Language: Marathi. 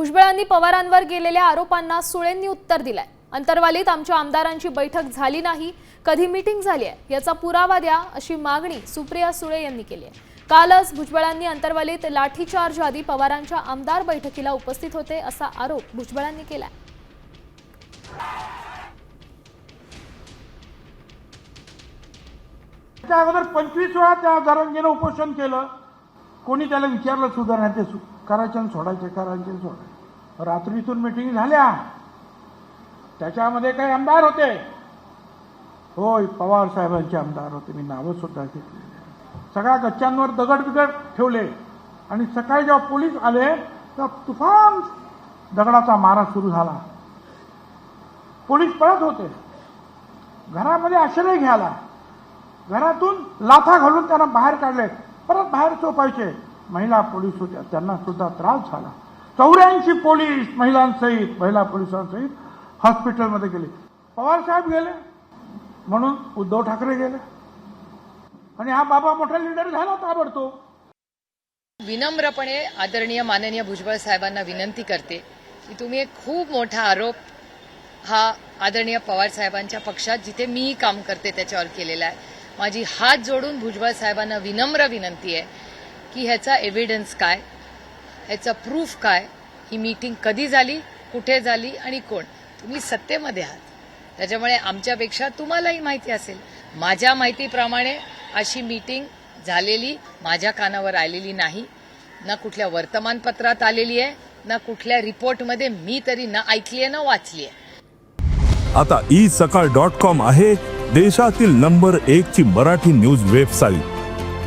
भुजबळांनी पवारांवर गेलेल्या आरोपांना सुळेंनी उत्तर दिलंय. अंतर्वालीत आमच्या आमदारांची बैठक झाली नाही कधी मीटिंग झाली आहे याचा पुरावा द्या अशी मागणी सुप्रिया सुळे यांनी केली आहे. कालच भुजबळांनी अंतर्वालीत लाठीचार्ज आधी पवारांच्या आमदार बैठकीला उपस्थित होते असा आरोप भुजबळांनी केला त्या अगोदर पंचवीस वेळा त्या जरांगीनं उपोषण केलं. कोणी त्याला विचारलं सुधारण्याचे करायचे आणि सोडायचे करायचे सोडायचे. रात्रीतून मिटिंग झाल्या. त्याच्यामध्ये काही आमदार होते. होय पवार साहेबांचे आमदार होते. मी नावं सुद्धा घेतली सगळ्या गच्च्यांवर दगड बिगड ठेवले. आणि सकाळी जेव्हा पोलीस आले तेव्हा तुफान दगडाचा मारा सुरू झाला. पोलीस पळत होते. घरामध्ये आश्रय घ्यायला. घरातून लाथा घालून त्यांना बाहेर काढले. परत बाहेर चोपायचे महिला पोलीस होत्या त्यांना सुद्धा त्रास झाला. चौऱ्याऐंशी पोलीस महिलांसहित महिला पोलिसांसहित हॉस्पिटलमध्ये गेले. पवार साहेब गेले म्हणून उद्धव ठाकरे गेले. आणि हा बाबा मोठा लीडर झाला ताबडतोब. विनम्रपणे आदरणीय माननीय भुजबळ साहेबांना विनंती करते की तुम्ही एक खूप मोठा आरोप हा आदरणीय पवार साहेबांच्या पक्षात जिथे मीही काम करते त्याच्यावर केलेला आहे. माझी हात जोडून भुजबळ साहेबांना विनम्र विनंती आहे. की ह्याचा एव्हिडन्स काय? ह्याचा प्रूफ काय? ही मीटिंग कधी झाली? कुठे झाली? आणि कोण? तुम्ही सत्तेमध्ये आहात. त्याच्यामुळे आमच्यापेक्षा तुम्हालाही माहिती असेल. माझ्या माहितीप्रमाणे अशी मीटिंग झालेली माझ्या कानावर आलेली नाही. ना कुठल्या वर्तमानपत्रात आलेली आहे ना कुठल्या रिपोर्टमध्ये मी तरी ना ऐकली आहे ना वाचली आहे. आता ई सकाळ डॉट कॉम आहे देशातील नंबर एक ची मराठी न्यूज वेबसाईट